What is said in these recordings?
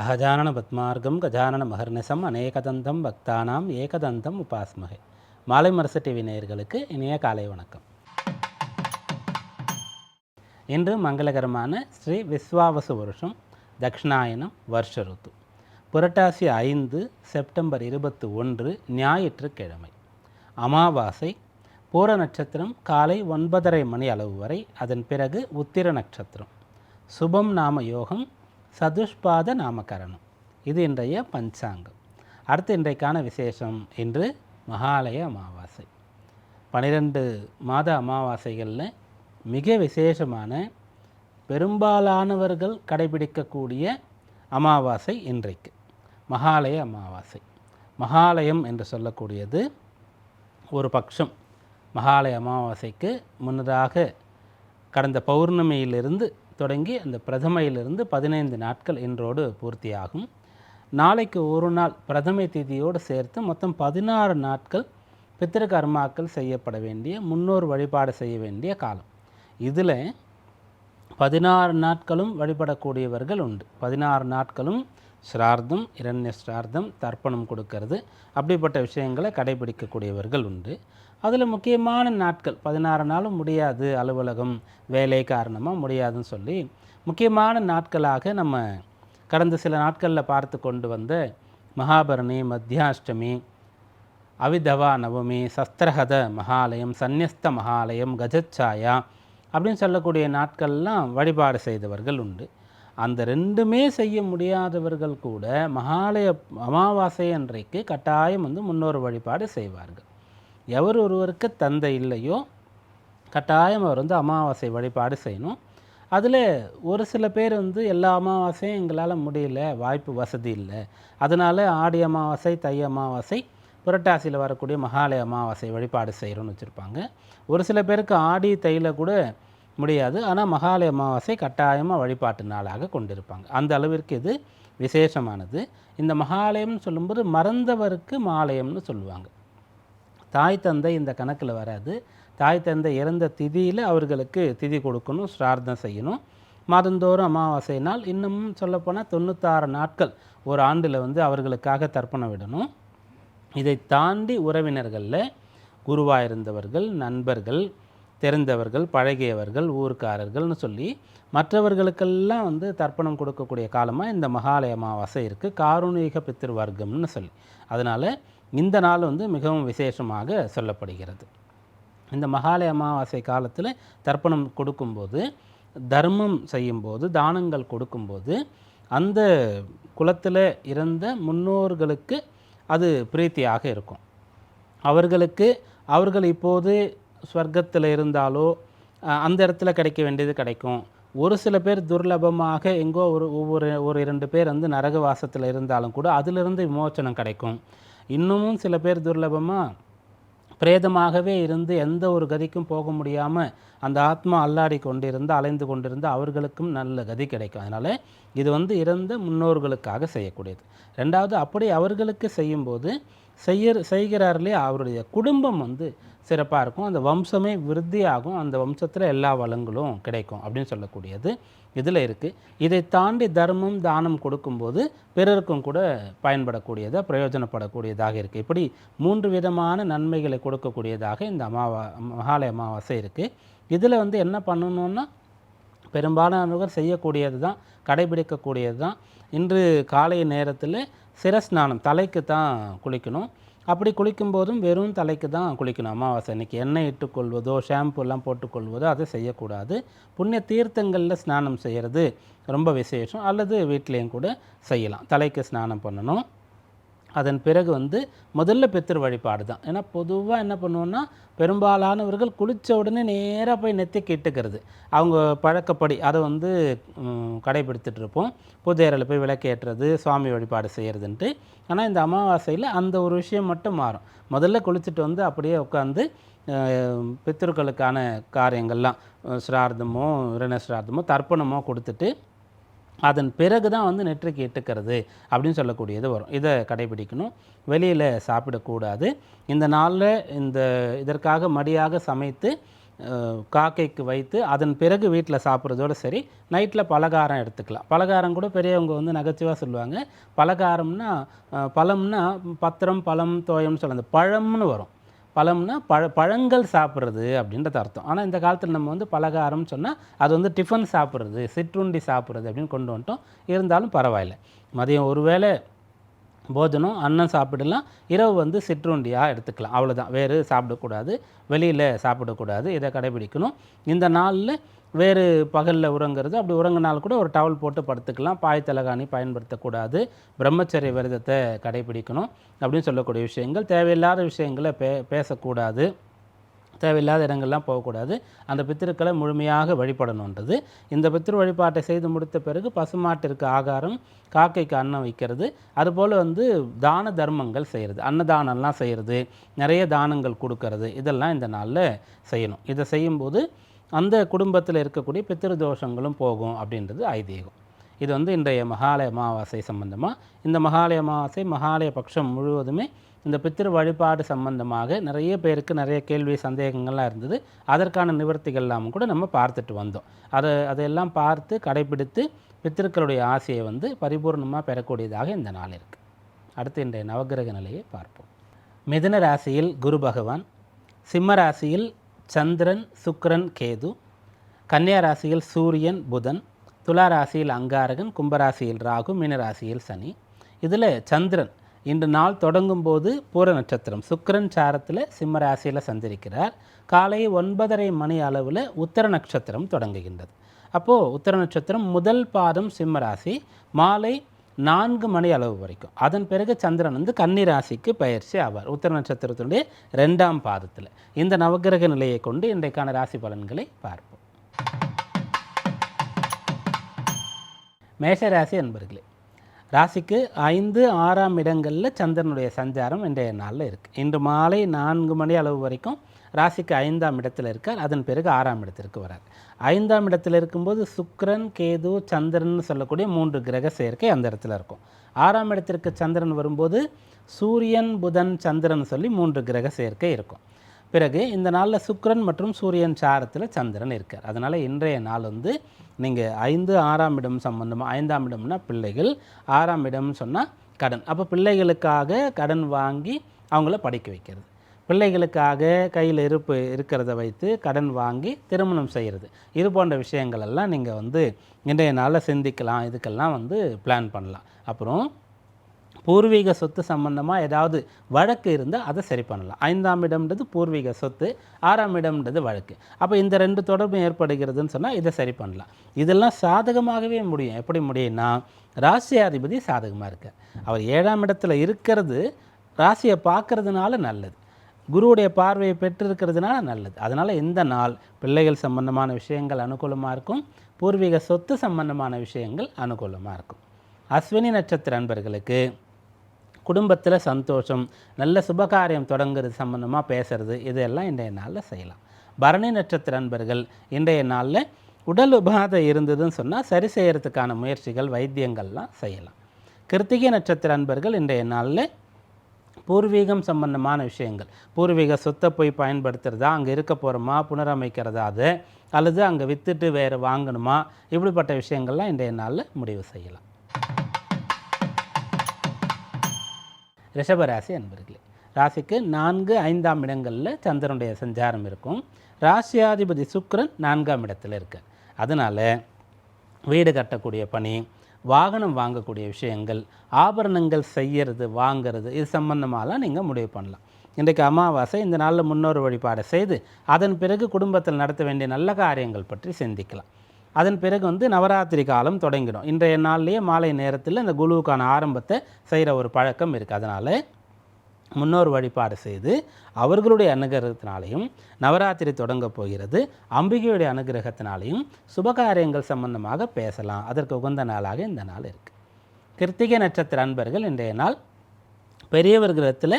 அகஜானன பத்மார்க்கம் கஜானன மகர்நிசம் அநேகதந்தம் பக்தானாம் ஏகதந்தம் உபாஸ்மகை. மாலை மரசு டிவி நேயர்களுக்கு இனிய காலை வணக்கம். இன்று மங்களகரமான ஸ்ரீ விஸ்வாவசு வருஷம் தக்ஷணாயனம் வருஷ ருத்து. புரட்டாசி ஐந்து செப்டம்பர் இருபத்தி ஒன்று ஞாயிற்றுக்கிழமை அமாவாசை பூர நட்சத்திரம் காலை ஒன்பதரை மணி அளவு வரை அதன் பிறகு உத்திர நட்சத்திரம். சுபம் நாம யோகம் சதுஷ்பாத நாமகரணம். இது இன்றைய பஞ்சாங்கம். அடுத்து இன்றைக்கான விசேஷம் இன்று மகாலய அமாவாசை. பனிரெண்டு மாத அமாவாசைகளில் மிக விசேஷமான பெரும்பாலானவர்கள் கடைபிடிக்கக்கூடிய அமாவாசை இன்றைக்கு. மகாலய அமாவாசை. மகாலயம் என்று சொல்லக்கூடியது ஒரு பட்சம் மகாலய அமாவாசைக்கு முன்னதாக கடந்த பௌர்ணமியிலிருந்து தொடங்கி அந்த பிரதமையிலிருந்து பதினைந்து நாட்கள் இன்றோடு பூர்த்தியாகும். நாளைக்கு ஒரு நாள் பிரதமை திதியோடு சேர்த்து மொத்தம் பதினாறு நாட்கள் பித்திருக்கர்மாக்கள் செய்யப்பட வேண்டிய முன்னோர் வழிபாடு செய்ய வேண்டிய காலம். இதில் பதினாறு நாட்களும் வழிபடக்கூடியவர்கள் உண்டு. பதினாறு நாட்களும் ஸ்ரார்த்தம் இரண்ய ஸ்ரார்த்தம் தர்ப்பணம் கொடுக்கறது. அப்படிப்பட்ட விஷயங்களை கடைபிடிக்கக்கூடியவர்கள் உண்டு. அதில் முக்கியமான நாட்கள். பதினாறு நாளும் முடியாது அலுவலகம். வேலை காரணமாக முடியாதுன்னு சொல்லி முக்கியமான நாட்களாக நம்ம கடந்த சில நாட்களில் பார்த்து கொண்டு வந்த மகாபரணி மத்தியாஷ்டமி அவிதவா நவமி சஸ்திரஹத மகாலயம் சந்நியஸ்த மகாலயம் கஜச்சாயா அப்படின்னு சொல்லக்கூடிய நாட்கள்லாம் வழிபாடு செய்தவர்கள் உண்டு. அந்த ரெண்டுமே செய்ய முடியாதவர்கள் கூட மகாலய அமாவாசை அன்றைக்கு கட்டாயம் வந்து முன்னோர் வழிபாடு செய்வார்கள். எவர் ஒருவருக்கு தந்தை இல்லையோ கட்டாயம் அவர் வந்து அமாவாசை வழிபாடு செய்யணும். அதில் ஒரு சில பேர் வந்து எல்லா அமாவாசையும் எங்களால் முடியல வாய்ப்பு வசதி இல்லை. அதனால் ஆடி அமாவாசை தை அமாவாசை புரட்டாசியில் வரக்கூடிய மகாலய அமாவாசை வழிபாடு செய்கிறோன்னு வச்சுருப்பாங்க. ஒரு சில பேருக்கு ஆடி தையில் கூட முடியாது. ஆனால் மகாலய அமாவாசை கட்டாயமாக வழிபாட்டு நாளாக கொண்டிருப்பாங்க. அந்த அளவிற்கு இது விசேஷமானது. இந்த மகாலயம்னு சொல்லும்போது மறந்தவருக்கு மாலயம்னு சொல்லுவாங்க. தாய் தந்தை இந்த கணக்கில் வராது. தாய் தந்தை இறந்த திதியில் அவர்களுக்கு திதி கொடுக்கணும் ஸ்ரார்த்தம் செய்யணும். மாதந்தோறும் அமாவாசை நாள். இன்னமும் சொல்லப்போனால் தொண்ணூத்தாறு நாட்கள் ஒரு ஆண்டில் வந்து அவர்களுக்காக தர்ப்பணம் விடணும். இதை தாண்டி உறவினர்களில் குருவாக இருந்தவர்கள் நண்பர்கள் தெரிந்தவர்கள் பழகியவர்கள் ஊர்க்காரர்கள்னு சொல்லி மற்றவர்களுக்கெல்லாம் வந்து தர்ப்பணம் கொடுக்கக்கூடிய காலமாக இந்த மகாலய அமாவாசை இருக்குது காரூணிக பித்திருவர்க்கம்னு சொல்லி. அதனால் இந்த நாள் வந்து மிகவும் விசேஷமாக சொல்லப்படுகிறது. இந்த மகாலய அமாவாசை காலத்தில் தர்ப்பணம் கொடுக்கும்போது தர்மம் செய்யும்போது தானங்கள் கொடுக்கும்போது அந்த குலத்தில் இருந்த முன்னோர்களுக்கு அது பிரீத்தியாக இருக்கும். அவர்களுக்கு அவர்கள் இப்போது ஸ்வர்க்கத்தில் இருந்தாலோ அந்த இடத்துல கிடைக்க வேண்டியது கிடைக்கும். ஒரு சில பேர் துர்லபமாக எங்கோ ஒரு ஒவ்வொரு ஒரு இரண்டு பேர் வந்து நரகவாசத்தில் இருந்தாலும் கூட அதிலிருந்து விமோச்சனம் கிடைக்கும். இன்னமும் சில பேர் துர்லபமாக பிரேதமாகவே இருந்து எந்த ஒரு கதிக்கும் போக முடியாமல் அந்த ஆத்மா அல்லாடி கொண்டிருந்து அலைந்து கொண்டிருந்து அவர்களுக்கும் நல்ல கதி கிடைக்கும். அதனால் இது வந்து இறந்த முன்னோர்களுக்காக செய்யக்கூடியது. ரெண்டாவது அப்படி அவர்களுக்கு செய்யும்போது செய்ய செய்கிறார்களே அவருடைய குடும்பம் வந்து சிறப்பாக இருக்கும். அந்த வம்சமே விருத்தியாகும். அந்த வம்சத்தில் எல்லா வளங்களும் கிடைக்கும் அப்படின்னு சொல்லக்கூடியது. இதில் இருக்குது இதை தாண்டி தர்மம் தானம் கொடுக்கும்போது பிறருக்கும் கூட பயன்படக்கூடியதாக பிரயோஜனப்படக்கூடியதாக இருக்குது இப்படி மூன்று விதமான நன்மைகளை கொடுக்கக்கூடியதாக இந்த அமாவா மகாலய அமாவாசை இருக்குது இதில் வந்து என்ன பண்ணணும்னா பெரும்பாலானவர்கள் செய்யக்கூடியது தான் கடைபிடிக்கக்கூடியது தான். இன்று காலை நேரத்தில் சிரஸ்நானம் தலைக்கு தான் குளிக்கணும். அப்படி குளிக்கும் போதும் வெறும் தலைக்கு தான் குளிக்கணும் அமாவாசை அன்றைக்கி எண்ணெய் இட்டுக்கொள்வதோ ஷாம்பு எல்லாம் போட்டுக்கொள்வதோ அதை செய்யக்கூடாது. புண்ணிய தீர்த்தங்களில் ஸ்நானம் செய்கிறது ரொம்ப விசேஷம். அல்லது வீட்லேயும் கூட செய்யலாம். தலைக்கு ஸ்நானம் பண்ணணும். அதன் பிறகு வந்து முதல்ல பித்திரு வழிபாடு தான். ஏன்னா பொதுவாக என்ன பண்ணுவோன்னா பெரும்பாலானவர்கள் குளித்த உடனே நேராக போய் நெத்தி கிட்டுக்கிறது. அவங்க பழக்கப்படி அதை வந்து கடைபிடித்துட்டு இருப்போம். புதையரில் போய் விளக்கேற்றுறது சுவாமி வழிபாடு செய்கிறதுன்ட்டு ஆனால் இந்த அமாவாசையில் அந்த ஒரு விஷயம் மட்டும் மாறும். முதல்ல குளிச்சுட்டு வந்து அப்படியே உட்காந்து பித்தர்களுக்கான காரியங்கள்லாம் ஸ்ரார்த்தமோ சிரார்த்தமோ ரிண தர்ப்பணமோ கொடுத்துட்டு அதன் பிறகு தான் வந்து நெற்றிக்கு எட்டுக்கிறது அப்படின்னு சொல்லக்கூடியது வரும். இதை கடைபிடிக்கணும். வெளியில் சாப்பிடக்கூடாது. இந்த நாளில் இந்த இதற்காக மடியாக சமைத்து காக்கைக்கு வைத்து அதன் பிறகு வீட்டில் சாப்பிட்றதோட சரி நைட்டில் பலகாரம் எடுத்துக்கலாம். பலகாரம் கூட பெரியவங்க வந்து நகைச்சுவாக சொல்லுவாங்க. பலகாரம்னா பழம்னா பத்திரம் பழம் தோயம்னு சொல்ல அந்த பழம்னு வரும். பழம்னா பழ பழங்கள் சாப்பிட்றது அப்படின்றது அர்த்தம். ஆனால் இந்த காலத்தில் நம்ம வந்து பலகாரம்னு சொன்னால் அது வந்து டிஃபன் சாப்பிட்றது சிற்றுண்டி சாப்பிட்றது அப்படின்னு கொண்டு வந்துட்டோம். இருந்தாலும் பரவாயில்ல. மதியம் ஒருவேளை போஜனம் அன்னம் சாப்பிடலாம். இரவு வந்து சிற்றுண்டியாக எடுத்துக்கலாம். அவ்வளோதான் வேறு சாப்பிடக்கூடாது. வெளியில் சாப்பிடக்கூடாது. இதை கடைபிடிக்கணும். இந்த நாளில் வேறு பகலில் உறங்குறது. அப்படி உறங்கினால் கூட ஒரு டவல் போட்டு படுத்துக்கலாம். பாய் தலகாணி பயன்படுத்தக்கூடாது. பிரம்மச்சரிய விரதத்தை கடைபிடிக்கணும் அப்படின்னு சொல்லக்கூடிய விஷயங்கள். தேவையில்லாத விஷயங்களை பே பேசக்கூடாது. தேவையில்லாத இடங்கள்லாம் போகக்கூடாது. அந்த பித்திருக்களை முழுமையாக வழிபடணுன்றது. இந்த பித்திரு வழிபாட்டை செய்து முடித்த பிறகு பசுமாட்டிற்கு ஆகாரம் காக்கைக்கு அன்னம் வைக்கிறது. அதுபோல் வந்து தான தர்மங்கள் செய்கிறது அன்னதானம்லாம் செய்கிறது நிறைய தானங்கள் கொடுக்கறது. இதெல்லாம் இந்த நாளில் செய்யணும். இதை செய்யும்போது அந்த குடும்பத்தில் இருக்கக்கூடிய பித்திரு தோஷங்களும் போகும் அப்படின்றது ஐதீகம். இது வந்து இன்றைய மகாலய அமாவாசை சம்பந்தமாக இந்த மகாலய அமாவாசை மகாலய பட்சம் முழுவதுமே இந்த பித்திரு வழிபாடு சம்பந்தமாக நிறைய பேருக்கு நிறைய கேள்வி சந்தேகங்கள்லாம் இருந்தது. அதற்கான நிவர்த்திகள்லாம் கூட நம்ம பார்த்துட்டு வந்தோம். அதை அதையெல்லாம் பார்த்து கடைபிடித்து பித்திருக்களுடைய ஆசையை வந்து பரிபூர்ணமாக பெறக்கூடியதாக இந்த நாள் இருக்குது அடுத்து இன்றைய நவகிரக நிலையை பார்ப்போம். மிதுன ராசியில் குரு பகவான் சிம்ம ராசியில் சந்திரன் சுக்ரன் கேது. கன்னியா ராசியில் சூரியன் புதன். துலா ராசியில் அங்காரகன் கும்பராசியில் ராகு மீனராசியில் சனி. இதில் சந்திரன் இன்று நாள் தொடங்கும் போது பூர நட்சத்திரம். சுக்கரன் சாரத்தில் சிம்ம ராசியில் சந்திரிக்கிறார். காலை ஒன்பதரை மணி அளவில் உத்தர நட்சத்திரம் தொடங்குகின்றது. அப்போது உத்தர நட்சத்திரம் முதல் பாதம் சிம்ம ராசி. மாலை நான்கு மணி அளவு வரைக்கும். அதன் பிறகு சந்திரன் வந்து கன்னிராசிக்கு பயிற்சி ஆவார். உத்தர நட்சத்திரத்தினுடைய ரெண்டாம் பாதத்தில். இந்த நவகிரக நிலையை கொண்டு இன்றைக்கான ராசி பலன்களை பார்ப்போம். மேஷ ராசி அன்பர்களே ராசிக்கு ஐந்து ஆறாம் இடங்களில் சந்திரனுடைய சஞ்சாரம் இன்றைய நாளில் இருக்குது இன்று மாலை நான்கு மணி அளவு வரைக்கும் ராசிக்கு ஐந்தாம் இடத்தில் இருக்கார். அதன் பிறகு ஆறாம் இடத்திற்கு வரார். ஐந்தாம் இடத்துல இருக்கும்போது சுக்ரன் கேது சந்திரன் சொல்லக்கூடிய மூன்று கிரக சேர்க்கை அந்த இடத்துல இருக்கும். ஆறாம் இடத்திற்கு சந்திரன் வரும்போது சூரியன் புதன் சந்திரன் சொல்லி மூன்று கிரக சேர்க்கை இருக்கும். பிறகு இந்த நாளில் சுக்ரன் மற்றும் சூரியன் சாரத்தில் சந்திரன் இருக்கார். அதனால் இன்றைய நாள் வந்து நீங்கள் ஐந்து ஆறாம் இடம் சம்பந்தமாக ஐந்தாம் இடம்னா பிள்ளைகள் ஆறாம் இடம்னு சொன்னால் கடன். அப்போ பிள்ளைகளுக்காக கடன் வாங்கி அவங்கள படிக்க வைக்கிறது. பிள்ளைகளுக்காக கையில் இருப்பு இருக்கிறத வைத்து கடன் வாங்கி திருமணம் செய்கிறது இது போன்ற விஷயங்கள் எல்லாம் நீங்கள் வந்து இன்றைய நாளில் சிந்திக்கலாம். இதுக்கெல்லாம் வந்து பிளான் பண்ணலாம். அப்புறம் பூர்வீக சொத்து சம்பந்தமாக ஏதாவது வழக்கு இருந்தால் அதை சரி பண்ணலாம். ஐந்தாம் இடம்ன்றது பூர்வீக சொத்து ஆறாம் இடம்ன்றது வழக்கு. அப்போ இந்த ரெண்டு தொடர்பும் ஏற்படுகிறதுன்னு சொன்னால் இதை சரி பண்ணலாம். இதெல்லாம் சாதகமாகவே முடியும். எப்படி முடியும்னா ராசியாதிபதி சாதகமாக இருக்கார். அவர் ஏழாம் இடத்துல இருக்கிறது ராசியை பார்க்கறதுனால நல்லது. குருவுடைய பார்வையை பெற்றிருக்கிறதுனால நல்லது. அதனால் இந்த நாள் பிள்ளைகள் சம்பந்தமான விஷயங்கள் அனுகூலமாக இருக்கும். பூர்வீக சொத்து சம்பந்தமான விஷயங்கள் அனுகூலமாக இருக்கும். அஸ்வினி நட்சத்திர அன்பர்களுக்கு குடும்பத்தில் சந்தோஷம் நல்ல சுபகாரியம் தொடங்குறது சம்பந்தமாக பேசுறது இதெல்லாம் இன்றைய நாளில் செய்யலாம். பரணி நட்சத்திர அன்பர்கள் இன்றைய நாளில் உடல் உபாதை இருந்ததுன்னு சொன்னால் சரி செய்கிறதுக்கான முயற்சிகள் வைத்தியங்கள்லாம் செய்யலாம். கிருத்திகை நட்சத்திர அன்பர்கள் இன்றைய நாளில் பூர்வீகம் சம்பந்தமான விஷயங்கள். பூர்வீக சொத்தை போய் பயன்படுத்துகிறதா அங்கே இருக்க போகிறோமா புனரமைக்கிறதா அது அல்லது அங்கே விற்றுட்டு வேறு வாங்கணுமா இப்படிப்பட்ட விஷயங்கள்லாம் இன்றைய நாளில் முடிவு செய்யலாம். ரிஷபராசி அன்பர்களே ராசிக்கு நான்கு ஐந்தாம் இடங்களில் சந்திரனுடைய சஞ்சாரம் இருக்கும். ராசியாதிபதி சுக்ரன் நான்காம் இடத்துல இருக்கு அதனால் வீடு கட்டக்கூடிய பணி வாகனம் வாங்கக்கூடிய விஷயங்கள் ஆபரணங்கள் செய்யறது வாங்கிறது இது சம்மந்தமாகலாம் நீங்கள் முடிவு பண்ணலாம். இன்றைக்கு அமாவாசை இந்த நாளில் முன்னோர் வழிபாடை செய்து அதன் பிறகு குடும்பத்தில் நடத்த வேண்டிய நல்ல காரியங்கள் பற்றி சிந்திக்கலாம். அதன் பிறகு வந்து நவராத்திரி காலம் தொடங்கிடும். இன்றைய நாள்லேயே மாலை நேரத்தில் அந்த குழுவுக்கான ஆரம்பத்தை செய்கிற ஒரு பழக்கம் இருக்குது அதனால் முன்னோர் வழிபாடு செய்து அவர்களுடைய அனுகிரகத்தினாலையும் நவராத்திரி தொடங்க போகிறது. அம்பிகையுடைய அனுகிரகத்தினாலையும் சுபகாரியங்கள் சம்பந்தமாக பேசலாம். அதற்கு உகந்த நாளாக இந்த நாள் இருக்குது கிருத்திகை நட்சத்திர அன்பர்கள் இன்றைய நாள் பெரியவர்களிடத்தில்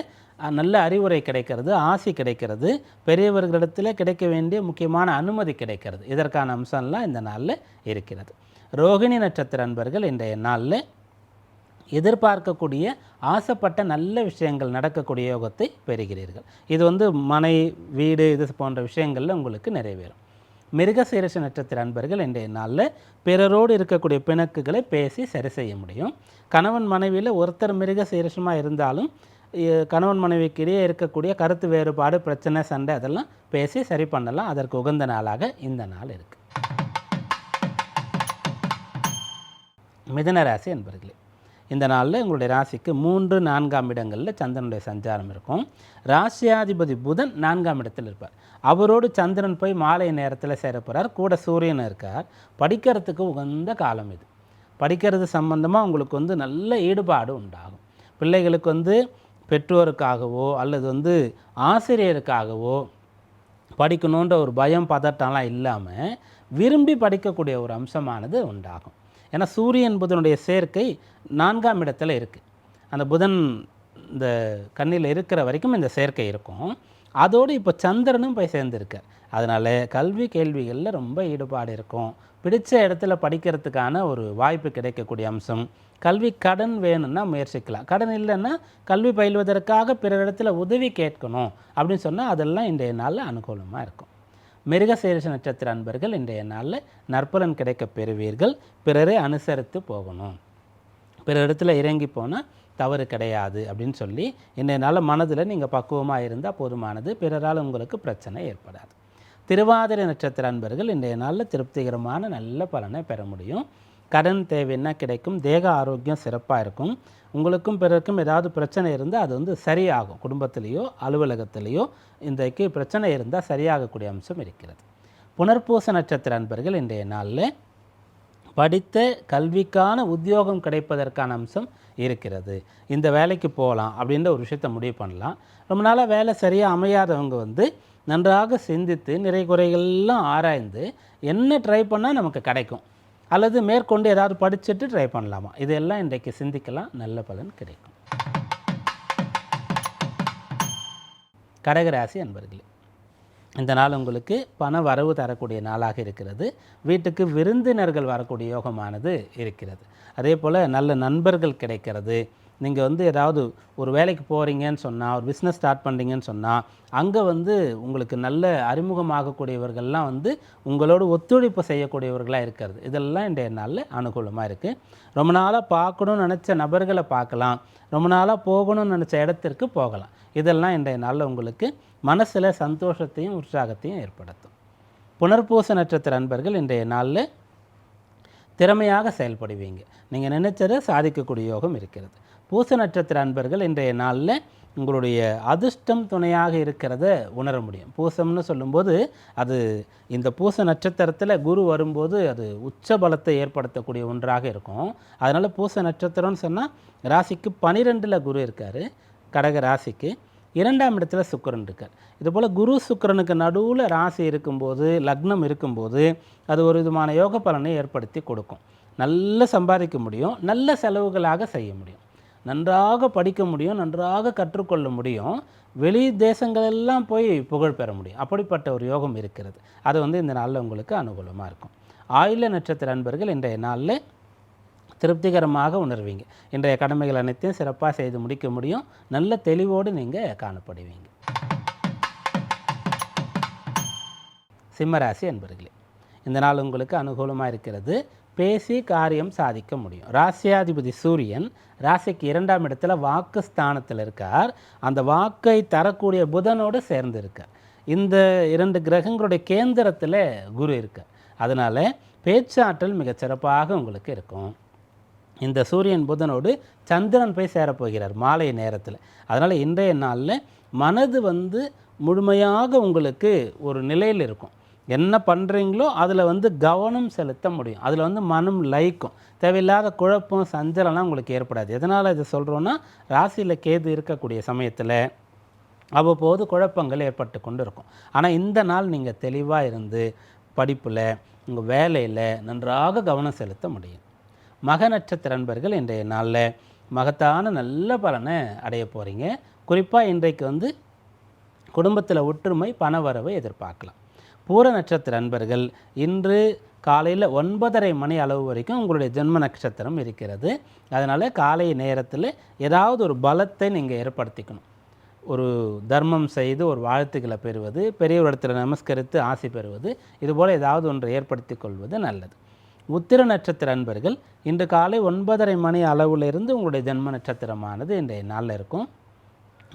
நல்ல அறிவுரை கிடைக்கிறது ஆசி கிடைக்கிறது. பெரியவர்களிடத்தில் கிடைக்க வேண்டிய முக்கியமான அனுமதி கிடைக்கிறது. இதற்கான அம்சம்லாம் இந்த நாளில் இருக்கிறது. ரோகிணி நட்சத்திர அன்பர்கள் இன்றைய நாளில் எதிர்பார்க்கக்கூடிய ஆசைப்பட்ட நல்ல விஷயங்கள் நடக்கக்கூடிய யோகத்தை பெறுகிறீர்கள். இது வந்து மனை வீடு இது போன்ற விஷயங்களில் உங்களுக்கு நிறைவேறும். மிருகசீரச நட்சத்திர அன்பர்கள் இன்றைய நாளில் பிறரோடு இருக்கக்கூடிய பிணக்குகளை பேசி சரி செய்ய முடியும். கணவன் மனைவியில் ஒருத்தர் மிருகசீரசமாக இருந்தாலும் கணவன் மனைவிக்கு இடையே இருக்கக்கூடிய கருத்து வேறுபாடு பிரச்சனை சண்டை அதெல்லாம் பேசி சரி பண்ணலாம். அதற்கு உகந்த நாளாக இந்த நாள் இருக்குது மிதனராசி அன்பர்களே இந்த நாளில் உங்களுடைய ராசிக்கு மூன்று நான்காம் இடங்களில் சந்திரனுடைய சஞ்சாரம் இருக்கும். ராசியாதிபதி புதன் நான்காம் இடத்தில் இருப்பார். அவரோடு சந்திரன் போய் மாலை நேரத்தில் சேரப்போகிறார் கூட சூரியன் இருக்கார். படிக்கிறதுக்கு உகந்த காலம் இது. படிக்கிறது சம்பந்தமாக உங்களுக்கு வந்து நல்ல ஈடுபாடு உண்டாகும். பிள்ளைகளுக்கு வந்து பெற்றோருக்காகவோ அல்லது வந்து ஆசிரியருக்காகவோ படிக்கணுன்ற ஒரு பயம் பதட்டம்லாம் இல்லாமல் விரும்பி படிக்கக்கூடிய ஒரு அம்சமானது உண்டாகும். ஏன்னா சூரியன் புதனுடைய சேர்க்கை நான்காம் இடத்துல இருக்குது அந்த புதன் இந்த கண்ணில் இருக்கிற வரைக்கும் இந்த சேர்க்கை இருக்கும். அதோடு இப்போ சந்திரனும் போய் சேர்ந்துருக்கார். அதனால் கல்வி கேள்விகளில் ரொம்ப ஈடுபாடு இருக்கும். பிடித்த இடத்துல படிக்கிறதுக்கான ஒரு வாய்ப்பு கிடைக்கக்கூடிய அம்சம். கல்வி கடன் வேணும்னா முயற்சிக்கலாம். கடன் இல்லைன்னா கல்வி பயில்வதற்காக பிற இடத்துல உதவி கேட்கணும் அப்படின்னு சொன்னால் அதெல்லாம் இன்றைய நாளில் அனுகூலமாக இருக்கும். மிருகசீரிஷ நட்சத்திர அன்பர்கள் இன்றைய நாளில் நற்பலன் கிடைக்கப் பெறுவீர்கள். பிறரை அனுசரித்து போகணும். பிறரிடத்துல இறங்கி போனால் தவறு கிடையாது அப்படின்னு சொல்லி இன்றைய நாளில் மனதில் நீங்கள் பக்குவமாக இருந்தால் போதுமானது. பிறரால் உங்களுக்கு பிரச்சனை ஏற்படாது. திருவாதிரை நட்சத்திர அன்பர்கள் இன்றைய நாளில் திருப்திகரமான நல்ல பலனை பெற முடியும். கடன் தேவைன்னா கிடைக்கும்? தேக ஆரோக்கியம் சிறப்பாக இருக்கும். உங்களுக்கும் பிறருக்கும் ஏதாவது பிரச்சனை இருந்தால் அது வந்து சரியாகும். குடும்பத்திலேயோ அலுவலகத்திலேயோ இன்றைக்கு பிரச்சனை இருந்தால் சரியாகக்கூடிய அம்சம் இருக்கிறது. புனர்பூச நட்சத்திர அன்பர்கள் இன்றைய நாளில் படித்த கல்விக்கான உத்தியோகம் கிடைப்பதற்கான அம்சம் இருக்கிறது. இந்த வேலைக்கு போகலாம் அப்படின்ற ஒரு விஷயத்தை முடிவு பண்ணலாம். ரொம்ப நாளாக வேலை சரியாக அமையாதவங்க வந்து நன்றாக சிந்தித்து நிறை குறைகள்லாம் ஆராய்ந்து என்ன ட்ரை பண்ணால் நமக்கு கிடைக்கும். அல்லது மேற்கொண்டு ஏதாவது படிச்சுட்டு ட்ரை பண்ணலாமா? இதெல்லாம் இன்றைக்கு சிந்திக்கலாம். நல்ல பலன் கிடைக்கும். கடகராசி அன்பர்களே இந்த நாள் உங்களுக்கு பண வரவு தரக்கூடிய நாளாக இருக்கிறது. வீட்டுக்கு விருந்தினர்கள் வரக்கூடிய யோகமானது இருக்கிறது. அதே போல் நல்ல நண்பர்கள் கிடைக்கிறது. நீங்கள் வந்து ஏதாவது ஒரு வேலைக்கு போகிறீங்கன்னு சொன்னால் ஒரு பிஸ்னஸ் ஸ்டார்ட் பண்ணுறீங்கன்னு சொன்னால் அங்கே வந்து உங்களுக்கு நல்ல அறிமுகமாகக்கூடியவர்கள்லாம் வந்து உங்களோட ஒத்துழைப்பு செய்யக்கூடியவர்களாக இருக்கிறது. இதெல்லாம் இன்றைய நாளில் அனுகூலமாக இருக்குது ரொம்ப நாளாக பார்க்கணும்னு நினச்ச நபர்களை பார்க்கலாம். ரொம்ப நாளாக போகணும்னு நினச்ச இடத்திற்கு போகலாம். இதெல்லாம் இன்றைய நாளில் உங்களுக்கு மனசில் சந்தோஷத்தையும் உற்சாகத்தையும் ஏற்படுத்தும். புனர்பூச நட்சத்திர அன்பர்கள் இன்றைய நாளில் திறமையாக செயல்படுவீங்க. நீங்கள் நினைச்சதை சாதிக்கக்கூடிய யோகம் இருக்கிறது. பூச நட்சத்திர அன்பர்கள் இன்றைய நாளில் உங்களுடைய அதிர்ஷ்டம் துணையாக இருக்கிறத உணர முடியும். பூசம்னு சொல்லும்போது அது இந்த பூச நட்சத்திரத்தில் குரு வரும்போது அது உச்ச பலத்தை ஏற்படுத்தக்கூடிய ஒன்றாக இருக்கும். அதனால் பூச நட்சத்திரம்னு சொன்னால் ராசிக்கு பனிரெண்டில் குரு இருக்கார் கடக ராசிக்கு. இரண்டாம் இடத்துல சுக்கரன் இருக்கார். இதுபோல் குரு சுக்கரனுக்கு நடுவில் ராசி இருக்கும்போது லக்னம் இருக்கும்போது அது ஒரு விதமான யோக பலனை ஏற்படுத்தி கொடுக்கும். நல்ல சம்பாதிக்க முடியும் நல்ல செலவுகளாக செய்ய முடியும். நன்றாக படிக்க முடியும் நன்றாக கற்றுக்கொள்ள முடியும். வெளி தேசங்களெல்லாம் போய் புகழ் பெற முடியும். அப்படிப்பட்ட ஒரு யோகம் இருக்கிறது. அது வந்து இந்த நாளில் உங்களுக்கு அனுகூலமாக இருக்கும். ஆயுள நட்சத்திர அன்பர்கள் இன்றைய நாளில் திருப்திகரமாக உணர்வீங்க. இன்றைய கடமைகள் அனைத்தையும் சிறப்பாக செய்து முடிக்க முடியும். நல்ல தெளிவோடு நீங்கள் காணப்படுவீங்க. சிம்மராசி அன்பர்களே இந்த நாள் உங்களுக்கு அனுகூலமாக இருக்கிறது. பேசி காரியம் சாதிக்க முடியும். ராசியாதிபதி சூரியன் ராசிக்கு இரண்டாம் இடத்துல வாக்கு ஸ்தானத்தில் இருக்கார். அந்த வாக்கை தரக்கூடிய புதனோடு சேர்ந்து இருக்கார். இந்த இரண்டு கிரகங்களுடைய கேந்திரத்தில் குரு இருக்கார். அதனால் பேச்சாற்றல் மிகச்சிறப்பாக உங்களுக்கு இருக்கும். இந்த சூரியன் புதனோடு சந்திரன் போய் சேரப்போகிறார் மாலை நேரத்தில். அதனால் இன்றைய நாளில் மனது வந்து முழுமையாக உங்களுக்கு ஒரு நிலையில் இருக்கும். என்ன பண்ணுறீங்களோ அதில் வந்து கவனம் செலுத்த முடியும். அதில் வந்து மனம் லயிக்கும். தேவையில்லாத குழப்பம் சஞ்சலம்லாம் உங்களுக்கு ஏற்படாது. எதனால் இதை சொல்கிறோன்னா ராசியில் கேது இருக்கக்கூடிய சமயத்தில் அவ்வப்போது குழப்பங்கள் ஏற்பட்டு கொண்டு இருக்கும். ஆனால் இந்த நாள் நீங்கள் தெளிவாக இருந்து படிப்பில் உங்கள் வேலையில் நன்றாக கவனம் செலுத்த முடியும். மக நட்சத்திர அன்பர்கள் இன்றைய நாளில் மகத்தான நல்ல பலனை அடைய போகிறீங்க குறிப்பாக இன்றைக்கு வந்து குடும்பத்தில் ஒற்றுமை பணவரவை எதிர்பார்க்கலாம். பூர நட்சத்திர அன்பர்கள் இன்று காலையில் ஒன்பதரை மணி அளவு வரைக்கும் உங்களுடைய ஜென்ம நட்சத்திரம் இருக்கிறது. அதனால் காலை நேரத்தில் ஏதாவது ஒரு பலத்தை நீங்கள் ஏற்படுத்திக்கணும். ஒரு தர்மம் செய்து ஒரு வாழ்த்துக்களை பெறுவது பெரியவரிடத்தில் நமஸ்கரித்து ஆசை பெறுவது இதுபோல் ஏதாவது ஒன்று ஏற்படுத்தி கொள்வது நல்லது. உத்திர நட்சத்திர அன்பர்கள் இன்று காலை ஒன்பதரை மணி அளவிலிருந்து உங்களுடைய ஜென்ம நட்சத்திரமானது இன்றைய நாளில் இருக்கும்.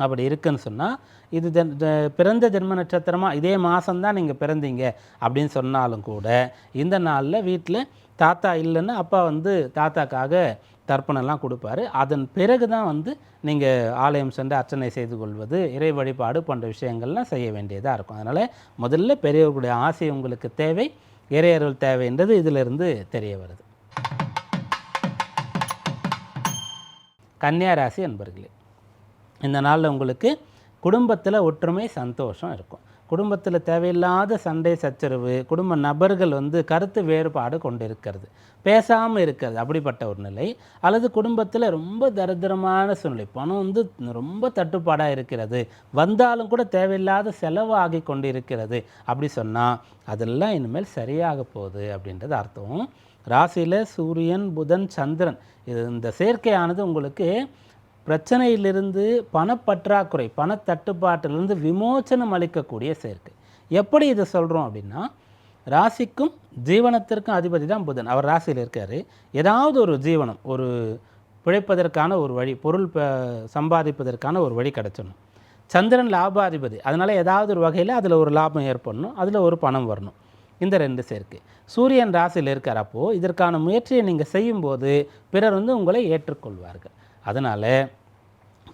அப்படி இருக்குன்னு சொன்னால் இது ஜன் பிறந்த ஜென்ம நட்சத்திரமாக இதே மாதம்தான் நீங்கள் பிறந்தீங்க அப்படின்னு சொன்னாலும் கூட இந்த நாளில் வீட்டில் தாத்தா இல்லைன்னா அப்பா வந்து தாத்தாக்காக தர்ப்பணம்லாம் கொடுப்பாரு. அதன் பிறகு தான் வந்து நீங்கள் ஆலயம் சென்று அர்ச்சனை செய்து கொள்வது இறை வழிபாடு போன்ற விஷயங்கள்லாம் செய்ய வேண்டியதாக இருக்கும். அதனால் முதல்ல பெரியவர்களுடைய ஆசை உங்களுக்கு தேவை இறையர்கள் தேவைன்றது இதிலிருந்து தெரிய வருது. கன்னியாராசி அன்பர்களே இந்த நாளில் உங்களுக்கு குடும்பத்தில் ஒற்றுமை சந்தோஷம் இருக்கும். குடும்பத்தில் தேவையில்லாத சண்டை சச்சரவு குடும்ப நபர்கள் வந்து கருத்து வேறுபாடு கொண்டு இருக்கிறது பேசாமல் இருக்கிறது அப்படிப்பட்ட ஒரு நிலை. அல்லது குடும்பத்தில் ரொம்ப தரித்திரமான சூழ்நிலை. பணம் வந்து ரொம்ப தட்டுப்பாடாக இருக்கிறது. வந்தாலும் கூட தேவையில்லாத செலவாகி கொண்டு இருக்கிறது அப்படி சொன்னால் அதெல்லாம் இனிமேல் சரியாக போகுது அப்படின்றது அர்த்தம். ராசியில் சூரியன் புதன் சந்திரன். இது இந்த சேர்க்கையானது உங்களுக்கு பிரச்சனையிலிருந்து பணப்பற்றாக்குறை பணத்தட்டுப்பாட்டிலிருந்து விமோச்சனம் அளிக்கக்கூடிய சேர்க்கை. எப்படி இதை சொல்கிறோம் அப்படின்னா ராசிக்கும் ஜீவனத்திற்கும் அதிபதி தான் புதன். அவர் ராசியில் இருக்கார். ஏதாவது ஒரு ஜீவனம் ஒரு பிழைப்பதற்கான ஒரு வழி பொருள் ப- சம்பாதிப்பதற்கான ஒரு வழி கிடச்சிடணும். சந்திரன் லாபாதிபதி. அதனால் ஏதாவது ஒரு வகையில் அதில் ஒரு லாபம் ஏற்படணும் அதில் ஒரு பணம் வரணும். இந்த ரெண்டு சேர்க்கை. சூரியன் ராசியில் இருக்கிறப்போ அப்போது இதற்கான முயற்சியை நீங்கள் செய்யும்போது பிறர் வந்து உங்களை ஏற்றுக்கொள்வார்கள். அதனால்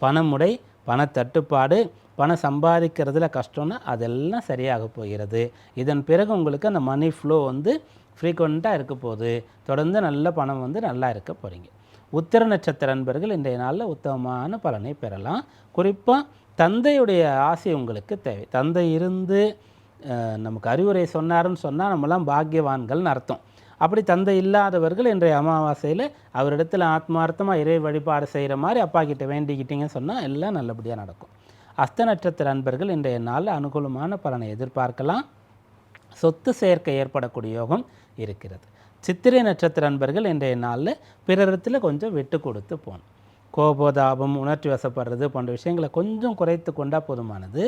பணமுடை பணத்தட்டுப்பாடு பணம் சம்பாதிக்கிறதுல கஷ்டம்னா அதெல்லாம் சரியாக போகிறது. இதன் பிறகு உங்களுக்கு அந்த மணி ஃப்ளோ வந்து ஃப்ரீக்வெண்ட்டாக இருக்க போகுது. தொடர்ந்து நல்ல பணம் வந்து நல்லா இருக்க போகிறீங்க உத்திர நட்சத்திர அன்பர்கள் இன்றைய நாளில் உத்தமமான பலனை பெறலாம். குறிப்பாக தந்தையுடைய ஆசை உங்களுக்கு தேவை. தந்தை இருந்து நமக்கு அறிவுரை சொன்னாருன்னு சொன்னால் நம்மலாம் பாக்கியவான்கள்னு அர்த்தம். அப்படி தந்தை இல்லாதவர்கள் இன்றைய அமாவாசையில் அவரிடத்தில் ஆத்மார்த்தமாக இறை வழிபாடு செய்கிற மாதிரி அப்பா கிட்ட வேண்டிக்கிட்டீங்கன்னு சொன்னால் எல்லாம் நல்லபடியாக நடக்கும். அஸ்த நட்சத்திர அன்பர்கள் இன்றைய நாளில் அனுகூலமான பலனை எதிர்பார்க்கலாம். சொத்து சேர்க்கை ஏற்படக்கூடிய யோகம் இருக்கிறது. சித்திரை நட்சத்திர அன்பர்கள் இன்றைய நாளில் பிறரிடத்தில் கொஞ்சம் விட்டு கொடுத்து போகணும். கோபோதாபம் உணர்ச்சி வசப்படுறது போன்ற விஷயங்களை கொஞ்சம் குறைத்து கொண்டால் போதுமானது.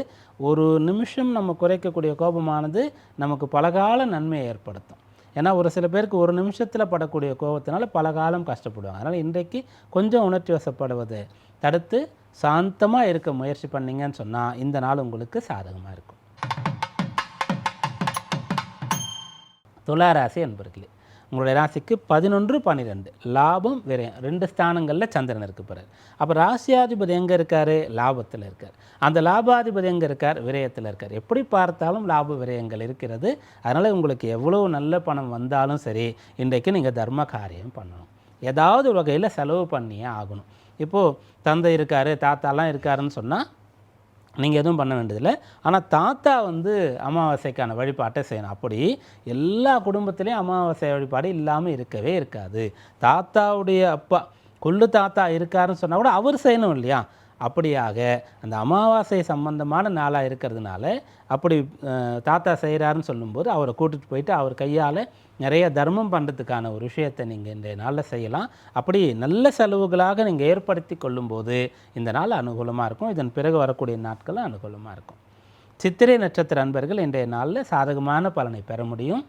ஒரு நிமிஷம் நம்ம குறைக்கக்கூடிய கோபமானது நமக்கு பலகால நன்மையை ஏற்படுத்தும். ஏன்னா ஒரு சில பேருக்கு ஒரு நிமிஷத்தில் படக்கூடிய கோபத்தினால பல காலம் கஷ்டப்படுவாங்க. அதனால் இன்றைக்கு கொஞ்சம் உணர்ச்சி வசப்படுவதை தடுத்து சாந்தமாக இருக்க முயற்சி பண்ணீங்கன்னு சொன்னால் இந்த நாள் உங்களுக்கு சாதகமாக இருக்கும். துளாராசி என்பர்களே உங்களுடைய ராசிக்கு பதினொன்று பன்னிரெண்டு. லாபம் விரயம் ரெண்டு ஸ்தானங்களில் சந்திரன் இருக்கு பிறகு அப்போ ராசியாதிபதி எங்கே இருக்கார்? லாபத்தில் இருக்கார். அந்த லாபாதிபதி எங்கே இருக்கார்? விரயத்தில் இருக்கார். எப்படி பார்த்தாலும் லாப விரயங்கள் இருக்கிறது. அதனால் உங்களுக்கு எவ்வளோ நல்ல பணம் வந்தாலும் சரி இன்றைக்கு நீங்கள் தர்ம காரியம் பண்ணணும். ஏதாவது வகையில் செலவு பண்ணியே ஆகணும். இப்போது தந்தை இருக்கார் தாத்தாலாம் இருக்காருன்னு சொன்னால் நீங்கள் எதுவும் பண்ண வேண்டியதில்லை. ஆனால் தாத்தா வந்து அமாவாசைக்கான வழிபாட்டை செய்யணும். அப்படி எல்லா குடும்பத்திலையும் அமாவாசை வழிபாடு இல்லாமல் இருக்கவே இருக்காது. தாத்தாவுடைய அப்பா கொள்ளு தாத்தா இருக்காருன்னு சொன்னால் கூட அவர் செய்யணும் இல்லையா? அப்படியாக அந்த அமாவாசை சம்பந்தமான நாளாக இருக்கிறதுனால அப்படி தாத்தா செய்கிறாருன்னு சொல்லும்போது அவரை கூட்டிகிட்டு போயிட்டு அவர் கையால் நிறைய தர்மம் பண்ணுறதுக்கான ஒரு விஷயத்தை நீங்கள் இந்த நாளில் செய்யலாம். அப்படி நல்ல செலவுகளாக நீங்கள் ஏற்படுத்தி கொள்ளும்போது இந்த நாள் அனுகூலமாக இருக்கும். இதன் பிறகு வரக்கூடிய நாட்களும் அனுகூலமாக இருக்கும். சித்திரை நட்சத்திர அன்பர்கள் இன்றைய நாளில் சாதகமான பலனை பெற முடியும்.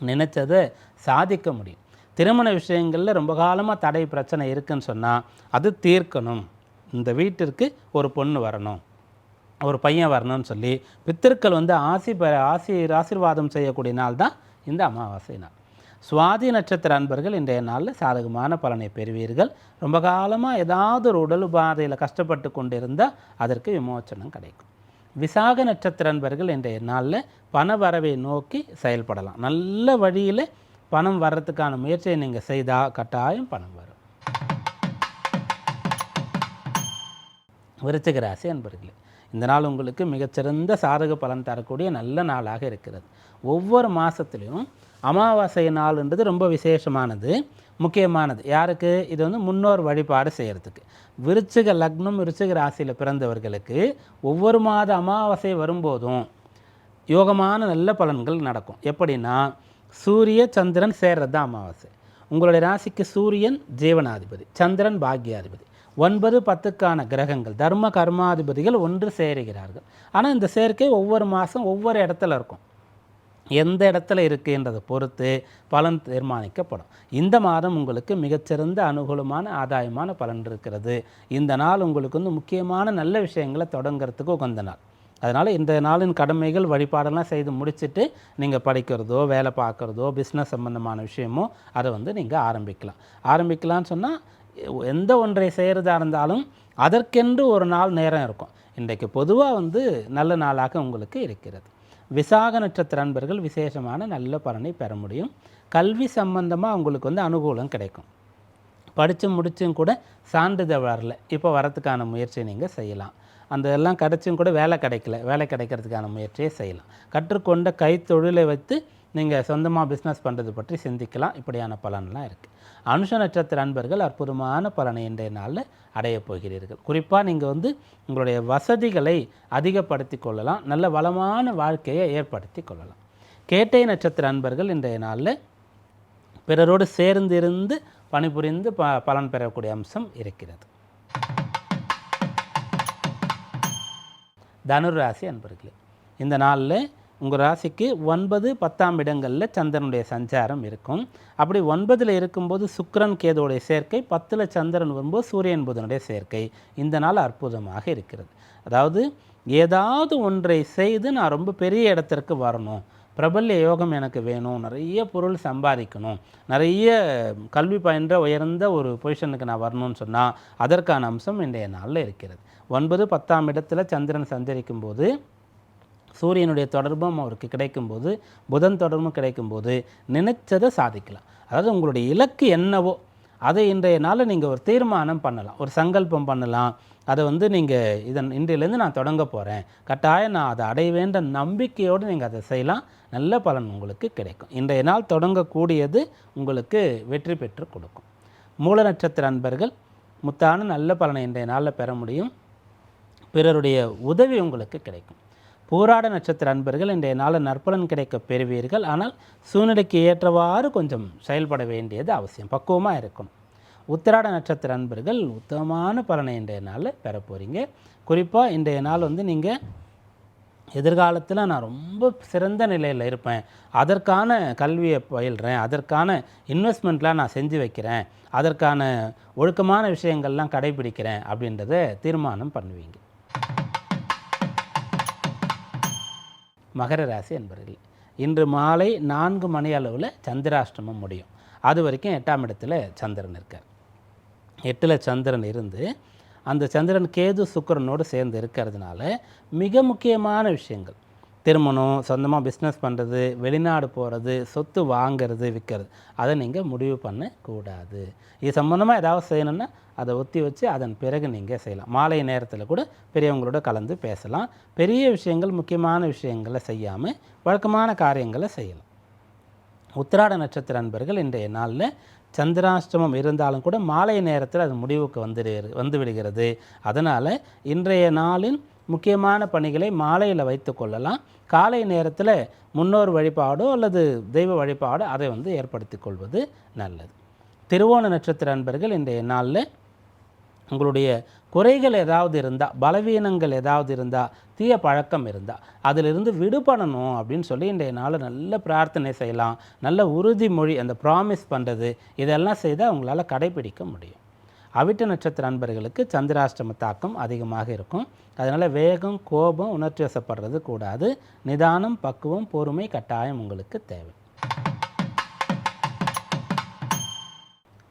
நினைச்சதை சாதிக்க முடியும். திருமண விஷயங்களில் ரொம்ப காலமாக தடை பிரச்சனை இருக்குன்னு சொன்னால் அது தீர்க்கணும். இந்த வீட்டிற்கு ஒரு பொண்ணு வரணும். ஒரு பையன் வரணும்னு சொல்லி பித்திருக்கள் வந்து ஆசி பெற ஆசி ஆசீர்வாதம் செய்யக்கூடிய நாள் தான் இந்த அமாவாசை நாள். சுவாதி நட்சத்திர அன்பர்கள் இன்றைய நாளில் சாதகமான பலனை பெறுவீர்கள். ரொம்ப காலமாக ஏதாவது ஒரு உடல் உபாதையில் கஷ்டப்பட்டு கொண்டிருந்தால் அதற்கு விமோச்சனம் கிடைக்கும். விசாக நட்சத்திர அன்பர்கள் இன்றைய நாளில் பண வரவை நோக்கி செயல்படலாம். நல்ல வழியில் பணம் வர்றதுக்கான முயற்சியை நீங்கள் செய்தால் கட்டாயம் பணம் வரும். விருச்சிக ராசி அன்பர்களே இந்த நாள் உங்களுக்கு மிகச்சிறந்த சாதக பலன் தரக்கூடிய நல்ல நாளாக இருக்கிறது. ஒவ்வொரு மாதத்துலேயும் அமாவாசை நாள்ன்றது ரொம்ப விசேஷமானது முக்கியமானது. யாருக்கு? இது வந்து முன்னோர் வழிபாடு செய்கிறதுக்கு விருச்சிக லக்னம் விருச்சிக ராசியில் பிறந்தவர்களுக்கு ஒவ்வொரு மாத அமாவாசை வரும்போதும் யோகமான நல்ல பலன்கள் நடக்கும். எப்படின்னா சூரிய சந்திரன் சேர்றது தான் அமாவாசை. உங்களுடைய ராசிக்கு சூரியன் ஜீவனாதிபதி சந்திரன் பாக்யாதிபதி. ஒன்பது பத்துக்கான கிரகங்கள் தர்ம கர்மாதிபதிகள் ஒன்று சேருகிறார்கள். ஆனால் இந்த சேர்க்கை ஒவ்வொரு மாதம் ஒவ்வொரு இடத்துல இருக்கும். எந்த இடத்துல இருக்குன்றதை பொறுத்து பலன் தீர்மானிக்கப்படும். இந்த மாதம் உங்களுக்கு மிகச்சிறந்த அனுகூலமான ஆதாயமான பலன் இருக்கிறது. இந்த நாள் உங்களுக்கு வந்து முக்கியமான நல்ல விஷயங்களை தொடங்குறதுக்கு உகந்த நாள். அதனால் இந்த நாளின் கடமைகள் வழிபாடெல்லாம் செய்து முடிச்சுட்டு நீங்கள் படிக்கிறதோ வேலை பார்க்குறதோ பிஸ்னஸ் சம்மந்தமான விஷயமோ அதை வந்து நீங்கள் ஆரம்பிக்கலாம். ஆரம்பிக்கலாம்னு சொன்னால் எந்த ஒன்றை செய்கிறதா இருந்தாலும் அதற்கென்று ஒரு நாள் நேரம் இருக்கும். இன்றைக்கு பொதுவாக வந்து நல்ல நாளாக உங்களுக்கு இருக்கிறது. விசாக நட்சத்திர அன்பர்கள் விசேஷமான நல்ல பலனை பெற முடியும். கல்வி சம்பந்தமாக உங்களுக்கு வந்து அனுகூலம் கிடைக்கும். படித்து முடிச்சும் கூட சான்றிதழ் வரல. இப்போ வரத்துக்கான முயற்சி நீங்கள் செய்யலாம். அந்த எல்லாம் கிடச்சும் கூட வேலை கிடைக்கல. வேலை கிடைக்கிறதுக்கான முயற்சியை செய்யலாம். கற்றுக்கொண்ட கைத்தொழிலை வைத்து நீங்கள் சொந்தமாக பிஸ்னஸ் பண்ணுறது பற்றி சிந்திக்கலாம். இப்படியான பலன்லாம் இருக்குது அனுஷ நட்சத்திர அன்பர்கள் அற்புதமான பலனை இன்றைய நாளில் அடையப் போகிறீர்கள். குறிப்பாக நீங்கள் வந்து உங்களுடைய வசதிகளை அதிகப்படுத்தி கொள்ளலாம். நல்ல வளமான வாழ்க்கையை ஏற்படுத்தி கொள்ளலாம். கேட்டை நட்சத்திர அன்பர்கள் இன்றைய நாளில் பிறரோடு சேர்ந்திருந்து பணிபுரிந்து ப பலன் பெறக்கூடிய அம்சம் இருக்கிறது. தனுராசி அன்பர்களே இந்த நாளில் உங்கள் ராசிக்கு ஒன்பது பத்தாம் இடங்களில் சந்திரனுடைய சஞ்சாரம் இருக்கும். அப்படி ஒன்பதில் இருக்கும்போது சுக்கரன் கேதுவுடைய சேர்க்கை பத்தில் சந்திரன் வரும்போது சூரியன் புதனுடைய சேர்க்கை. இந்த நாள் அற்புதமாக இருக்கிறது. அதாவது ஏதாவது ஒன்றை செய்து நான் ரொம்ப பெரிய இடத்திற்கு வரணும். பிரபல்ய யோகம் எனக்கு வேணும். நிறைய பொருள் சம்பாதிக்கணும். நிறைய கல்வி பயின்ற உயர்ந்த ஒரு பொசிஷனுக்கு நான் வரணும்னு சொன்னால் அதற்கான அம்சம் இன்றைய நாளில் இருக்கிறது. ஒன்பது பத்தாம் இடத்துல சந்திரன் சஞ்சரிக்கும் போது சூரியனுடைய தொடர்பும் அவருக்கு கிடைக்கும்போது புதன் தொடர்பும் கிடைக்கும்போது நினைச்சதை சாதிக்கலாம். அதாவது உங்களுடைய இலக்கு என்னவோ அதை இன்றைய நாளில் நீங்கள் ஒரு தீர்மானம் பண்ணலாம் ஒரு சங்கல்பம் பண்ணலாம். அதை வந்து நீங்கள் இதன் இன்றையிலேருந்து நான் தொடங்க போகிறேன் கட்டாயம் நான் அதை அடைவேன்ற நம்பிக்கையோடு நீங்கள் அதை செய்யலாம். நல்ல பலன் உங்களுக்கு கிடைக்கும். இன்றைய நாள் தொடங்கக்கூடியது உங்களுக்கு வெற்றி பெற்று கொடுக்கும். மூல நட்சத்திர அன்பர்கள் முத்தான நல்ல பலனை இன்றைய நாளில் பெற முடியும். பிறருடைய உதவி உங்களுக்கு கிடைக்கும். பூராட நட்சத்திர அன்பர்கள் இன்றைய நாளில் நற்பலன் கிடைக்க பெறுவீர்கள். ஆனால் சூழ்நிலைக்கு ஏற்றவாறு கொஞ்சம் செயல்பட வேண்டியது அவசியம். பக்குவமாக இருக்கணும் உத்திராட நட்சத்திர அன்பர்கள் உத்தமமான பலனை இன்றைய நாளில் பெற போகிறீங்க குறிப்பாக இன்றைய நாள் வந்து நீங்கள் எதிர்காலத்தில் நான் ரொம்ப சிறந்த நிலையில் இருப்பேன். அதற்கான கல்வியை பயில்கிறேன் அதற்கான இன்வெஸ்ட்மெண்ட்லாம் நான் செஞ்சு வைக்கிறேன். அதற்கான ஒழுக்கமான விஷயங்கள்லாம் கடைபிடிக்கிறேன் அப்படின்றத தீர்மானம் பண்ணுவீங்க. மகர ராசி என்பர்கள். இன்று மாலை நான்கு மணி அளவில் சந்திராஷ்டமம் முடியும். அது வரைக்கும் எட்டாம் இடத்துல சந்திரன் இருக்கார். எட்டில் சந்திரன் இருந்து அந்த சந்திரன் கேது சுக்கிரனோடு சேர்ந்து இருக்கிறதுனால மிக முக்கியமான விஷயங்கள். திருமணம் சொந்தமாக பிஸ்னஸ் பண்ணுறது வெளிநாடு போகிறது சொத்து வாங்கிறது விற்கிறது அதை நீங்கள் முடிவு பண்ணக்கூடாது. இது சம்மந்தமாக ஏதாவது செய்யணும்னா அதை ஒத்தி வச்சு அதன் பிறகு நீங்கள் செய்யலாம். மாலை நேரத்தில் கூட பெரியவங்களோட கலந்து பேசலாம். பெரிய விஷயங்கள் முக்கியமான விஷயங்களை செய்யாமல் வழக்கமான காரியங்களை செய்யலாம். உத்திராட நட்சத்திர அன்பர்கள் இன்றைய நாளில் சந்திராஷ்டமம் இருந்தாலும் கூட மாலை நேரத்தில் அது முடிவுக்கு வந்துடு வந்து விடுகிறது. அதனால் இன்றைய நாளின் முக்கியமான பணிகளை மாலையில் வைத்து கொள்ளலாம். காலை நேரத்தில் முன்னோர் வழிபாடோ அல்லது தெய்வ வழிபாடோ அதை வந்து ஏற்படுத்தி கொள்வது நல்லது. திருவோண நட்சத்திர அன்பர்கள் இன்றைய நாளில் உங்களுடைய குறைகள் ஏதாவது இருந்தால் பலவீனங்கள் ஏதாவது இருந்தால் தீய பழக்கம் இருந்தால் அதிலிருந்து விடுபடணும் அப்படின்னு சொல்லி இன்றைய நாள் நல்ல பிரார்த்தனை செய்யலாம். நல்ல உறுதிமொழி அந்த ப்ராமிஸ் பண்ணுறது இதெல்லாம் செய்தால் உங்களால் கடைபிடிக்க முடியும். அவிட்ட நட்சத்திர நண்பர்களுக்கு சந்திராஷ்டம தாக்கம் அதிகமாக இருக்கும். அதனால் வேகம் கோபம் உணர்ச்சி வசப்படுறது கூடாது. நிதானம் பக்குவம் பொறுமை கட்டாயம் உங்களுக்கு தேவை.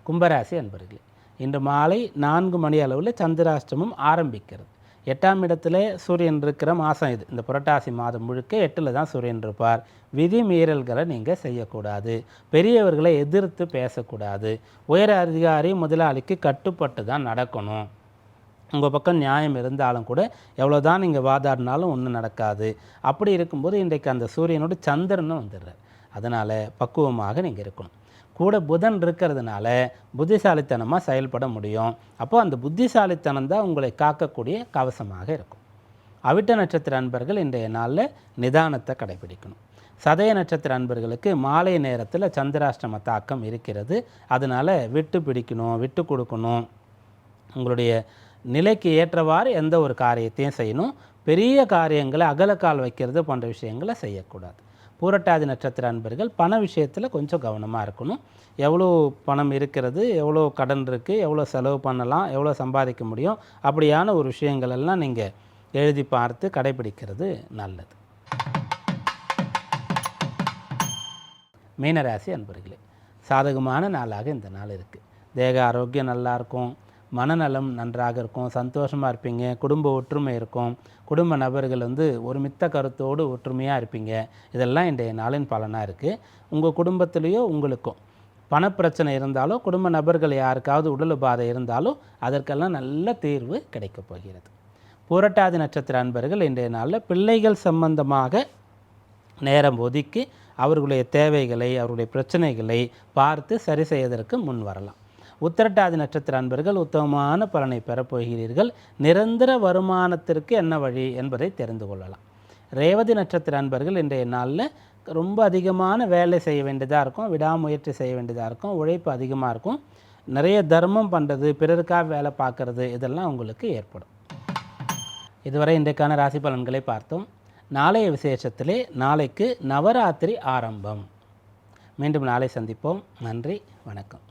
கும்பராசி அன்பர்களே இன்று மாலை நான்கு மணி அளவில் சந்திராஷ்டமம் ஆரம்பிக்கிறது. எட்டாம் இடத்துல சூரியன் இருக்கிற மாதம் இது. இந்த புரட்டாசி மாதம் முழுக்க எட்டில் தான் சூரியன் இருப்பார். விதி மீறல்களை நீங்கள் செய்யக்கூடாது. பெரியவர்களை எதிர்த்து பேசக்கூடாது. உயர் அதிகாரி முதலாளிக்கு கட்டுப்பட்டு தான் நடக்கணும். உங்கள் பக்கம் நியாயம் இருந்தாலும் கூட எவ்வளோ தான் நீங்கள் வாதாடினாலும் ஒன்றும் நடக்காது. அப்படி இருக்கும்போது இன்றைக்கு அந்த சூரியனோட சந்திரனும் வந்துடுறார். அதனால் பக்குவமாக நீங்கள் இருக்கணும். கூட புதன் இருக்கிறதுனால புத்திசாலித்தனமாக செயல்பட முடியும். அப்போது அந்த புத்திசாலித்தனம் தான் உங்களை காக்கக்கூடிய கவசமாக இருக்கும். அவிட்ட நட்சத்திர அன்பர்கள் இன்றைய நாளில் நிதானத்தை கடைபிடிக்கணும். சதய நட்சத்திர அன்பர்களுக்கு மாலை நேரத்தில் சந்திராஷ்டம தாக்கம் இருக்கிறது. அதனால் விட்டு பிடிக்கணும் விட்டு கொடுக்கணும். உங்களுடைய நிலைக்கு ஏற்றவாறு எந்த ஒரு காரியத்தையும் செய்யணும். பெரிய காரியங்களை அகலக்கால் வைக்கிறது போன்ற விஷயங்களை செய்யக்கூடாது. பூரட்டாதி நட்சத்திர அன்பர்கள் பண விஷயத்தில் கொஞ்சம் கவனமாக இருக்கணும். எவ்வளோ பணம் இருக்கிறது எவ்வளோ கடன் இருக்குது எவ்வளோ செலவு பண்ணலாம் எவ்வளோ சம்பாதிக்க முடியும் அப்படியான ஒரு விஷயங்கள் எல்லாம் நீங்கள் எழுதி பார்த்து கடைபிடிக்கிறது நல்லது. மீனராசி அன்பர்களே சாதகமான நாளாக இந்த நாள் இருக்குது தேக ஆரோக்கியம் நல்லா இருக்கும். மனநலம் நன்றாக இருக்கும் சந்தோஷமாக இருப்பீங்க குடும்ப ஒற்றுமை இருக்கும். குடும்ப நபர்கள் வந்து ஒருமித்த கருத்தோடு ஒற்றுமையாக இருப்பீங்க. இதெல்லாம் இன்றைய நாளின் பலனாக இருக்குது உங்கள் குடும்பத்திலேயோ உங்களுக்கும். பணப்பிரச்சனை இருந்தாலோ குடும்ப நபர்கள் யாருக்காவது உடல் உபாதை இருந்தாலோ அதற்கெல்லாம் நல்ல தீர்வு கிடைக்கப் போகிறது. புரட்டாதி நட்சத்திர அன்பர்கள் இன்றைய நாளில் பிள்ளைகள் சம்பந்தமாக நேரம் ஒதுக்கி அவர்களுடைய தேவைகளை அவருடைய பிரச்சனைகளை பார்த்து சரி செய்வதற்கு முன் வரலாம். உத்திரட்டாதி நட்சத்திர அன்பர்கள் உத்தமமான பலனை பெறப்போகிறீர்கள் நிரந்தர வருமானத்திற்கு என்ன வழி என்பதை தெரிந்து கொள்ளலாம். ரேவதி நட்சத்திர அன்பர்கள் இன்றைய நாளில் ரொம்ப அதிகமான வேலை செய்ய வேண்டியதாக இருக்கும் விடாமுயற்சி செய்ய வேண்டியதாக இருக்கும் உழைப்பு அதிகமாக இருக்கும். நிறைய தர்மம் பண்ணுறது பிறருக்காக வேலை பார்க்குறது இதெல்லாம் உங்களுக்கு ஏற்படும். இதுவரை இன்றைக்கான ராசி பலன்களை பார்த்தோம். நாளைய விசேஷத்திலே நாளைக்கு நவராத்திரி ஆரம்பம். மீண்டும் நாளை சந்திப்போம். நன்றி வணக்கம்.